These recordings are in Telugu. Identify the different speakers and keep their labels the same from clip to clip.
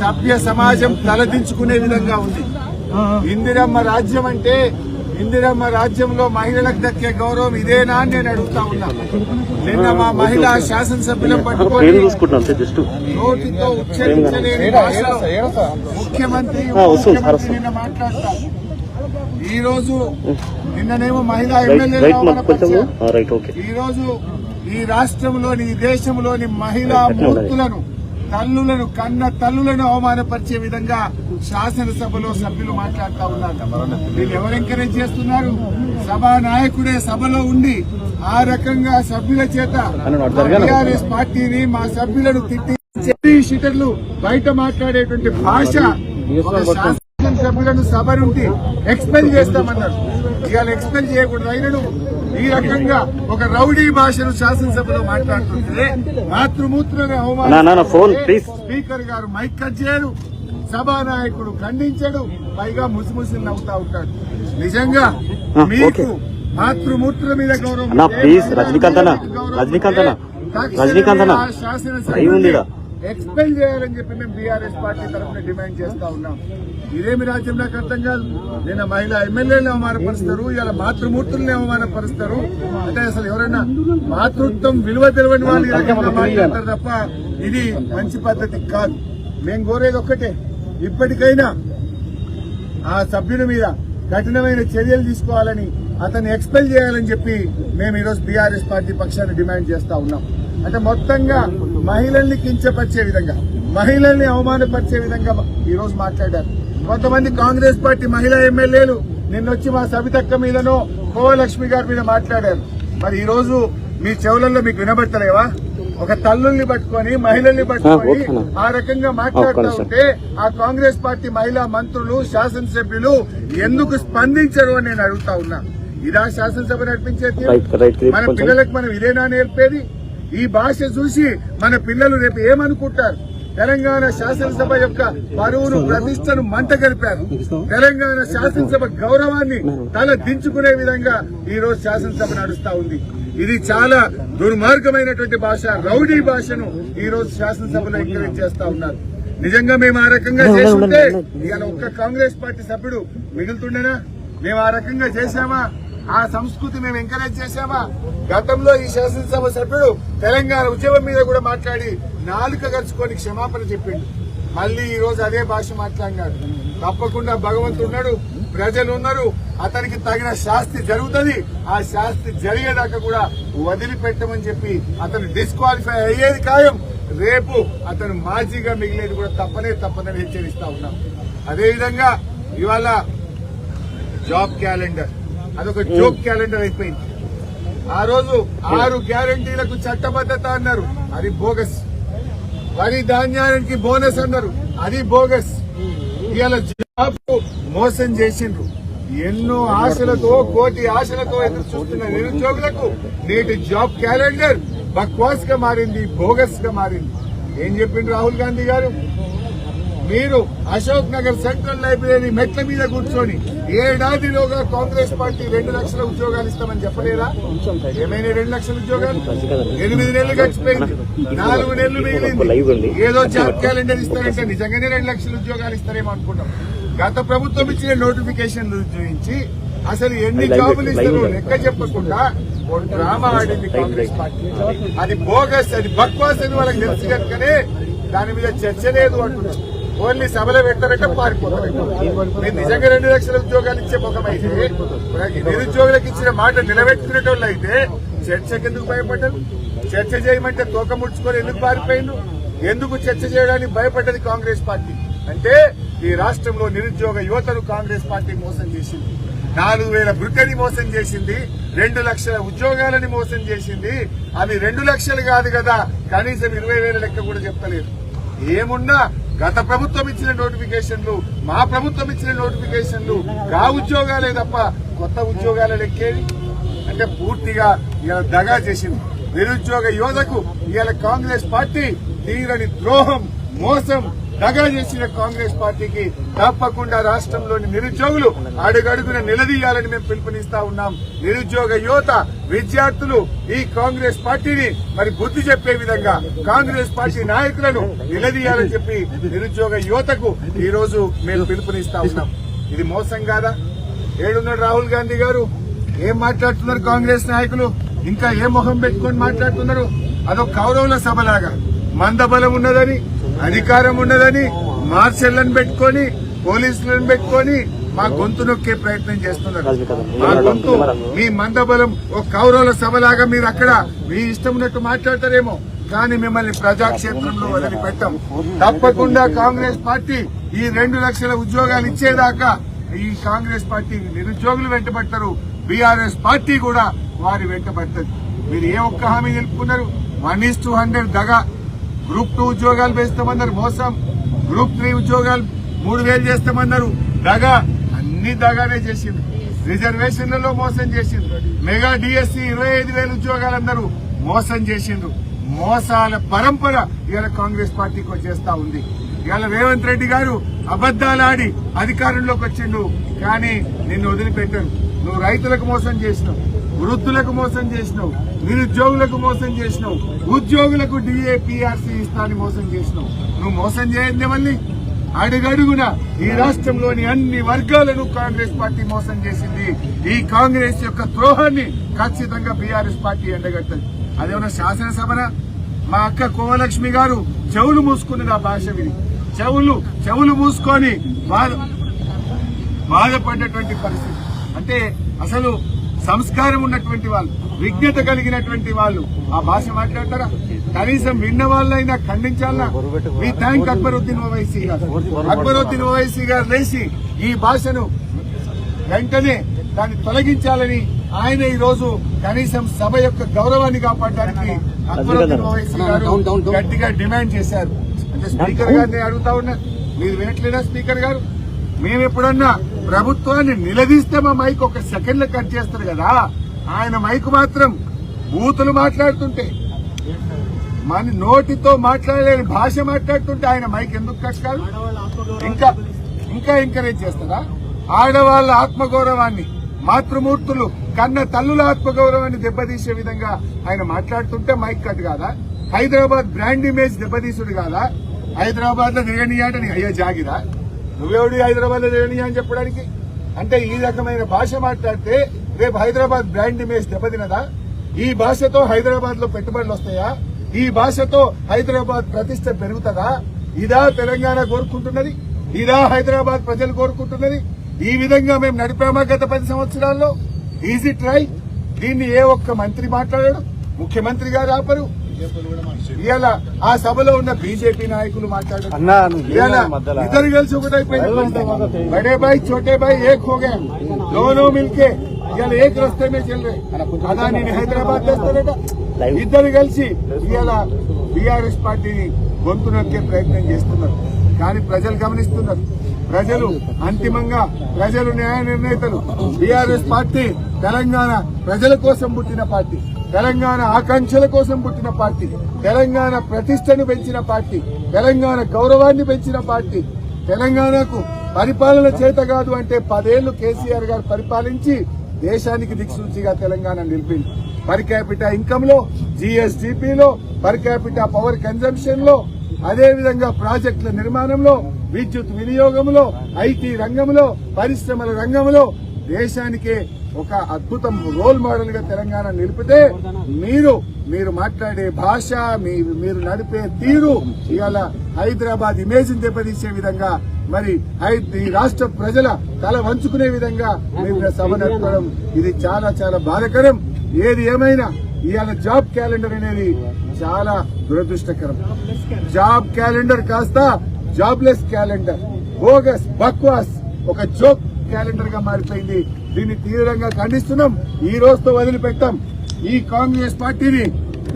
Speaker 1: సభ్య సమాజం తలదించుకునే విధంగా ఉంది. ఇందిరమ్మ రాజ్యం అంటే ఇందిరమ్మ రాజ్యంలో మహిళలకు దక్కే గౌరవం ఇదేనా అని నేను అడుగుతా ఉన్నా. నిన్న మా మహిళా శాసనసభ్యులను పట్టుకొని నోటితో ఉచ్చరించలేని ముఖ్యమంత్రి నిన్న మాట్లాడతారు. ఈ రోజు నిన్ననేమో మహిళా
Speaker 2: ఓకే
Speaker 1: ఈ రోజు ఈ రాష్ట్రంలోని ఈ దేశంలోని మహిళా మూర్తులను తల్లులను కన్న తల్లులను అవమానపరిచే విధంగా శాసనసభలో సభ్యులు మాట్లాడుతా ఉన్నారు. వీళ్ళు ఎవరు ఎంకరేజ్ చేస్తున్నారు? సభా నాయకుడే సభలో ఉండి ఆ రకంగా సభ్యుల చేత టీఆర్ఎస్ పార్టీని మా సభ్యులను తిట్టి షీటర్లు బయట మాట్లాడేటువంటి భాష శాసనసభ్యులను సభ నుండి ఎక్స్పెల్ చేస్తామన్నారు. ఇవాళ ఎక్స్పెల్ చేయకూడదు. అయినను ఈ రకంగా ఒక రౌడీ భాషను శాసనసభలో మాట్లాడుతుంటే మాతృమూత్రులను
Speaker 2: నా, నా, నా, ఫోన్,
Speaker 1: అవమానిస్తే
Speaker 2: ప్లీజ్.
Speaker 1: స్పీకర్ గారు మైక్ కట్ చేయడు. సభానాయకుడు ఖండించడు. పైగా ముసిముసి నవ్వుతా ఉంటాడు. నిజంగా మీకు
Speaker 2: ఓకే.
Speaker 1: మాతృమూర్తుల మీద గౌరవం
Speaker 2: రజనీకాంత్ రజనీకాంత్ రజనీకాంత్ అన్న,
Speaker 1: ఎక్స్పెల్ చేయాలని చెప్పి మేము బీఆర్ఎస్ పార్టీ తరఫున డిమాండ్ చేస్తా ఉన్నాం. ఇదేమి రాజ్యం నాకు అర్థం కాదు. నిన్న మహిళా ఎమ్మెల్యేలను అవమానపరుస్తారు ఇలా మాతృమూర్తుల్ని అవమానపరుస్తారు. అంటే అసలు ఎవరైనా మాతృత్వం విలువ తెలియని వాళ్ళు మాట్లాడతారు తప్ప ఇది మంచి పద్ధతి కాదు. మేము కోరేది ఒక్కటే ఇప్పటికైనా ఆ సభ్యుని మీద కఠినమైన చర్యలు తీసుకోవాలని అతన్ని ఎక్స్పెల్ చేయాలని చెప్పి మేము ఈరోజు బీఆర్ఎస్ పార్టీ పక్షాన్ని డిమాండ్ చేస్తా ఉన్నాం. అంటే మొత్తంగా మహిళల్ని కించపరిచే విధంగా మహిళల్ని అవమానపరిచే విధంగా ఈ రోజు మాట్లాడారు కొంతమంది కాంగ్రెస్ పార్టీ మహిళా ఎమ్మెల్యేలు నిన్నొచ్చి మా సవితక్క మీదనో కోవలక్ష్మి గారి మీద మాట్లాడారు మరి ఈ రోజు మీ చెవులలో మీకు వినబడతలేవా ఒక తల్లుల్ని పట్టుకొని మహిళల్ని పట్టుకొని. ఆ రకంగా మాట్లాడుతూ. ఉంటే ఆ కాంగ్రెస్ పార్టీ మహిళా మంత్రులు శాసనసభ్యులు ఎందుకు స్పందించరు అని నేను అడుగుతా ఉన్నా ఇదా శాసనసభ నడిపించే తీరు?
Speaker 2: రైట్ రైట్
Speaker 1: మన పిల్లలకు మనం ఇదేనా నేర్పేది ఈ భాష చూసి మన పిల్లలు రేపు ఏమనుకుంటారు? తెలంగాణ శాసనసభ యొక్క పరువును ప్రతిష్టను మంట కలిపారు తెలంగాణ శాసనసభ గౌరవాన్ని తల దించుకునే విధంగా ఈ రోజు శాసనసభ నడుస్తా ఉంది. ఇది చాలా దుర్మార్గమైనటువంటి భాష రౌడీ భాషను ఈ రోజు శాసనసభలో ఎంకరేజ్ చేస్తా ఉన్నారు. నిజంగా మేము ఆ రకంగా చేస్తుంటే ఇవాళ ఒక్క కాంగ్రెస్ పార్టీ సభ్యుడు మిగులుతుండేనా? మేము ఆ రకంగా చేశామా? ఆ సంస్కృతి మేము ఎంకరేజ్ చేశామా? గతంలో ఈ శాసనసభ సభ్యుడు తెలంగాణ ఉద్యమం మీద కూడా మాట్లాడి నాలుక గరుచుకొని క్షమాపణ చెప్పిండు. మళ్ళీ ఈ రోజు అదే భాష మాట్లాడినాడు. తప్పకుండా భగవంతుడున్నాడు ప్రజలు ఉన్నారు అతనికి తగిన శాస్తి జరుగుతుంది. ఆ శాస్తి జరిగేదాకా కూడా వదిలిపెట్టమని చెప్పి అతను డిస్క్వాలిఫై అయ్యేది ఖాయం. రేపు అతను మాజీగా మిగిలేది కూడా తప్పనే తప్పదని హెచ్చరిస్తా ఉన్నాం. అదేవిధంగా ఇవాళ జాబ్ క్యాలెండర్ అదొక జోక్ క్యాలెండర్ అయిపోయింది. ఆ రోజు ఆరు గ్యారంటీలకు చట్టబద్ధత అన్నారు. అది బోగస్. వరి ధాన్యానికి బోనస్ అన్నారు. అది బోగస్. ఇవాళ జాబ్ మోసం చేసిండ్రు. ఎన్నో ఆశలతో కోటి ఆశలతో ఎదురు చూస్తున్న నిరుద్యోగులకు నేటి జాబ్ క్యాలెండర్ బక్వాస్గా మారింది బోగస్గా మారింది. ఏం చెప్పిండు రాహుల్ గాంధీ గారు? మీరు అశోక్ నగర్ సెంట్రల్ లైబ్రరీ మెట్ల మీద కూర్చొని ఏడాదిలోగా కాంగ్రెస్ పార్టీ రెండు లక్షల ఉద్యోగాలు ఇస్తామని చెప్పలేరా? ఏమైనా రెండు లక్షల ఉద్యోగాలు? ఎనిమిది నెలలు గడిచిపోయింది. నాలుగు నెలలు మిగిలింది. ఏదో జాబ్ క్యాలెండర్ ఇస్తారంటే నిజంగానే రెండు లక్షల ఉద్యోగాలు ఇస్తారేమో అనుకుంటాం. గత ప్రభుత్వం ఇచ్చిన నోటిఫికేషన్ చూపించి అసలు ఎన్ని జాబులు ఇస్తారో. లెక్క చెప్పకుండా డ్రామా ఆడింది కాంగ్రెస్ పార్టీ. అది బోగస్ అది బక్వాస్ అని వాళ్ళకి తెలుసు కనుకనే దాని మీద చర్చ లేదు అంటున్నారు ఓన్లీ సభలో పెట్టారంటే పారిపోతారు. మీరు నిజంగా రెండు లక్షల ఉద్యోగాలు ఇచ్చే ముఖమైతే నిరుద్యోగులకు ఇచ్చిన మాట నిలబెట్టుకునేటోళ్ళు అయితే చర్చకు ఎందుకు భయపడ్డారు? చర్చ చేయమంటే తోక ముడుచుకొని ఎందుకు పారిపోయిండు ఎందుకు చర్చ చేయడానికి భయపడ్డది కాంగ్రెస్ పార్టీ? అంటే ఈ రాష్ట్రంలో నిరుద్యోగ యువతను కాంగ్రెస్ పార్టీ మోసం చేసింది. నాలుగు వేల వృత్తిని మోసం చేసింది రెండు లక్షల ఉద్యోగాలని మోసం చేసింది. అవి రెండు లక్షలు కాదు కదా కనీసం ఇరవై వేల లెక్క కూడా చెప్తలేదు. ఏమున్నా గత ప్రభుత్వం ఇచ్చిన నోటిఫికేషన్లు మా ప్రభుత్వం ఇచ్చిన నోటిఫికేషన్లు గా ఉద్యోగాలే తప్ప కొత్త ఉద్యోగాల లెక్కేది అంటే పూర్తిగా ఇలా దగా చేసింది. నిరుద్యోగ యువతకు ఇవాళ కాంగ్రెస్ పార్టీ తీరని ద్రోహం మోసం దగా చేసిన కాంగ్రెస్ పార్టీకి తప్పకుండా రాష్ట్రంలోని నిరుద్యోగులు అడుగడుగున నిలదీయాలని మేము పిలుపునిస్తా ఉన్నాం. నిరుద్యోగ యువత విద్యార్థులు ఈ కాంగ్రెస్ పార్టీని మరి బుద్ధి చెప్పే విధంగా కాంగ్రెస్ పార్టీ నాయకులను నిలదీయాలని చెప్పి నిరుద్యోగ యువతకు ఈ రోజు మేము పిలుపునిస్తా ఉన్నాం. ఇది మోసం కాదా? ఏడున్నాడు రాహుల్ గాంధీ గారు. ఏం మాట్లాడుతున్నారు కాంగ్రెస్ నాయకులు? ఇంకా ఏ మొహం పెట్టుకొని మాట్లాడుతున్నారు? అదొక కౌరవుల సభలాగా. మందబలం ఉన్నదని అధికారం ఉన్నదని మార్షల్లను పెట్టుకొని పోలీసులను పెట్టుకొని మా గొంతు నొక్కే ప్రయత్నం చేస్తున్నారు. మా గొంతు మీ మందబలం ఒక కౌరవుల సభలాగా మీరు అక్కడ మీ ఇష్టం ఉన్నట్టు మాట్లాడతారేమో కానీ మిమ్మల్ని ప్రజాక్షేత్రంలో వదిలిపెట్టాం. తప్పకుండా కాంగ్రెస్ పార్టీ ఈ రెండు లక్షల ఉద్యోగాలు ఇచ్చేదాకా ఈ కాంగ్రెస్ పార్టీ నిరుద్యోగులు వెంటబడతారు. బీఆర్ఎస్ పార్టీ కూడా వారి వెంటబడుతుంది మీరు ఏ ఒక్క హామీ నిలుపుకున్నారు? వన్ ఈస్ టూ హండ్రెడ్ దగా గ్రూప్ టూ ఉద్యోగాలు వేస్తామన్నారు. మోసం. గ్రూప్ త్రీ ఉద్యోగాలు మూడు వేలు చేస్తామన్నారు. దగా. అన్ని దగానే చేసింది. రిజర్వేషన్లలో మోసం చేసింది. మెగా డిఎస్సి ఇరవై ఐదు వేల ఉద్యోగాలు అందరూ మోసం చేసిండ్రు. మోసాల పరంపర ఇవాళ కాంగ్రెస్ పార్టీకి వచ్చేస్తా ఉంది. ఇవాళ రేవంత్ రెడ్డి గారు అబద్దాలాడి అధికారంలోకి వచ్చిండు. కానీ నిన్ను వదిలిపెట్టాను నువ్వు రైతులకు మోసం చేసినావు. వృద్ధులకు మోసం చేసినావు నిరుద్యోగులకు మోసం చేసినావు ఉద్యోగులకు డిఏపిఆర్సీ ఇస్తాని మోసం చేసినావు. నువ్వు మోసం చేయండి మళ్ళీ. అడుగడుగున ఈ రాష్ట్రంలోని అన్ని వర్గాలను కాంగ్రెస్ పార్టీ మోసం చేసింది. ఈ కాంగ్రెస్ యొక్క ద్రోహాన్ని ఖచ్చితంగా బీఆర్ఎస్ పార్టీ ఎండగట్టదు అదేమన్నా శాసనసభన? మా అక్క కోవలక్ష్మి గారు చెవులు మూసుకుని నా భాష విని. చెవులు చెవులు మూసుకొని బాధ బాధపడ్డటువంటి పరిస్థితి. అంటే అసలు సంస్కారం ఉన్నటువంటి వాళ్ళు విజ్ఞత కలిగినటువంటి వాళ్ళు. ఆ భాష మాట్లాడతారా? కనీసం విన్న వాళ్ళైనా ఖండించాలనా మీ థ్యాంక్ అక్బరుద్దీన్ ఓవైసీ గారు. అక్బరుద్దీన్ ఓవైసీ గారు లేచి ఈ భాషను వెంటనే దాన్ని తొలగించాలని ఆయన ఈ రోజు కనీసం సభ యొక్క గౌరవాన్ని కాపాడడానికి అక్బరుద్దీన్ ఓవైసీ గారు గట్టిగా డిమాండ్ చేశారు. అంటే స్పీకర్ గారిని అడుగుతా ఉన్నా. మీరు వినట్లేదా స్పీకర్ గారు? మేము ఎప్పుడన్నా ప్రభుత్వాన్ని నిలదీస్తే మా మైక్ ఒక సెకండ్లో కట్ చేస్తారు కదా. ఆయన మైక్ మాత్రం బూతులు మాట్లాడుతుంటే మన నోటితో మాట్లాడలేని భాష మాట్లాడుతుంటే ఆయన మైక్ ఎందుకు కట్ కాదు? ఇంకా ఇంకా ఎంకరేజ్ చేస్తారా? ఆడవాళ్ళ ఆత్మగౌరవాన్ని మాతృమూర్తులు కన్న తల్లుల ఆత్మగౌరవాన్ని దెబ్బతీసే విధంగా ఆయన మాట్లాడుతుంటే మైక్ కట్ కాదా? హైదరాబాద్ బ్రాండ్ ఇమేజ్ దెబ్బతీసుడు కాదా? హైదరాబాద్లో తిరగనియాట నీ అయ్యా జాగిరా. నువ్వెవడి హైదరాబాద్లో అని చెప్పడానికి? అంటే ఈ రకమైన భాష మాట్లాడితే రేపు హైదరాబాద్ బ్రాండ్ ఇమేజ్ దెబ్బతినదా? ఈ భాషతో హైదరాబాద్లో పెట్టుబడులు వస్తాయా? ఈ భాషతో హైదరాబాద్ ప్రతిష్ట పెరుగుతుందా? ఇదా తెలంగాణ కోరుకుంటున్నది? ఇదా హైదరాబాద్ ప్రజలు కోరుకుంటున్నది? ఈ విధంగా మేము నడిపామా గత పది సంవత్సరాల్లో? ఈజీ ట్రై దీన్ని ఏ ఒక్క మంత్రి మాట్లాడాడు? ముఖ్యమంత్రి గారు ఆపరు. ఇవాళ ఆ సభలో ఉన్న బీజేపీ నాయకులు మాట్లాడారు. ఇవాళ ఇద్దరు కలిసి ఒకటైపోయింది బడే బాయ్ చోటే బాయ్ ఏక్ హో గయా దోనో మిల్కే. ఇవాళ ఏక్ రస్తే మే చల్ రే అదాని హైదరాబాద్ తెస్తారట ఇద్దరు కలిసి ఇవాళ బీఆర్ఎస్ పార్టీని గొంతు నొక్కే ప్రయత్నం చేస్తున్నారు. కానీ ప్రజలు గమనిస్తున్నారు. ప్రజలు అంతిమంగా ప్రజలు న్యాయ నిర్ణేతలు. బీఆర్ఎస్ పార్టీ తెలంగాణ ప్రజల కోసం పుట్టిన పార్టీ. తెలంగాణ ఆకాంక్షల కోసం పుట్టిన పార్టీ తెలంగాణ ప్రతిష్టను పెంచిన పార్టీ తెలంగాణ గౌరవాన్ని పెంచిన పార్టీ తెలంగాణకు పరిపాలన చేత కాదు అంటే పదేళ్ళు కేసీఆర్ గారు పరిపాలించి దేశానికి దిక్సూచిగా తెలంగాణ నిలిపింది. పర్ క్యాపిటా ఇన్కమ్లో జీఎస్డిపిలో పర్ క్యాపిటా పవర్ కన్జంప్షన్లో అదేవిధంగా ప్రాజెక్టుల నిర్మాణంలో విద్యుత్ వినియోగంలో ఐటీ రంగంలో పరిశ్రమల రంగంలో దేశానికే ఒక అద్భుతం రోల్ మోడల్గా తెలంగాణ నిలిపితే మీరు మీరు మాట్లాడే భాష మీరు నడిపే తీరు ఇవాళ హైదరాబాద్ ఇమేజ్ దెబ్బతీసే విధంగా మరి హై- ఈ రాష్ట్ర ప్రజల తల వంచుకునే విధంగా మీరు సభ నడపడం ఇది చాలా చాలా బాధకరం. ఏది ఏమైనా ఇవాళ జాబ్ క్యాలెండర్ అనేది చాలా దురదృష్టకరం. జాబ్ క్యాలెండర్ కాస్త జాబ్లెస్ క్యాలెండర్. బోగస్ బక్వాస్ ఒక జోక్ క్యాలెండర్గా మారిపోయింది. దీన్ని తీవ్రంగా ఖండిస్తున్నాం. ఈ రోజుతో వదిలిపెట్టాం. ఈ కాంగ్రెస్ పార్టీని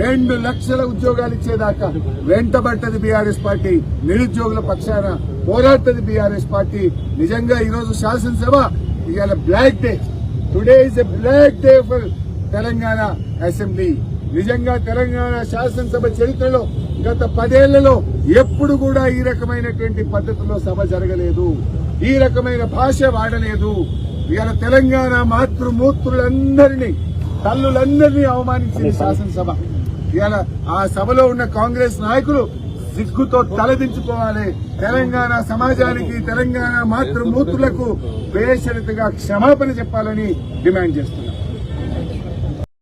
Speaker 1: రెండు లక్షల ఉద్యోగాలు ఇచ్చేదాకా వెంటబడ్డది బీఆర్ఎస్ పార్టీ. నిరుద్యోగుల పక్షాన పోరాడుతుంది బీఆర్ఎస్ పార్టీ. నిజంగా ఈ రోజు శాసనసభ ఇవాళ black day. Today is a black day for Telangana assembly. నిజంగా తెలంగాణ శాసనసభ చరిత్రలో గత పదేళ్ళలో ఎప్పుడు కూడా ఈ రకమైనటువంటి పద్ధతిలో సభ జరగలేదు. ఈ రకమైన భాష వాడలేదు. ఇవాళ తెలంగాణ మాతృమూర్తులందరినీ తల్లులందరినీ అవమానించింది శాసనసభ. ఇవాళ ఆ సభలో ఉన్న కాంగ్రెస్ నాయకులు సిగ్గుతో తలదించుకోవాలి. తెలంగాణ సమాజానికి తెలంగాణ మాతృమూర్తులకు బేషరతుగా క్షమాపణ చెప్పాలని డిమాండ్ చేస్తున్నారు.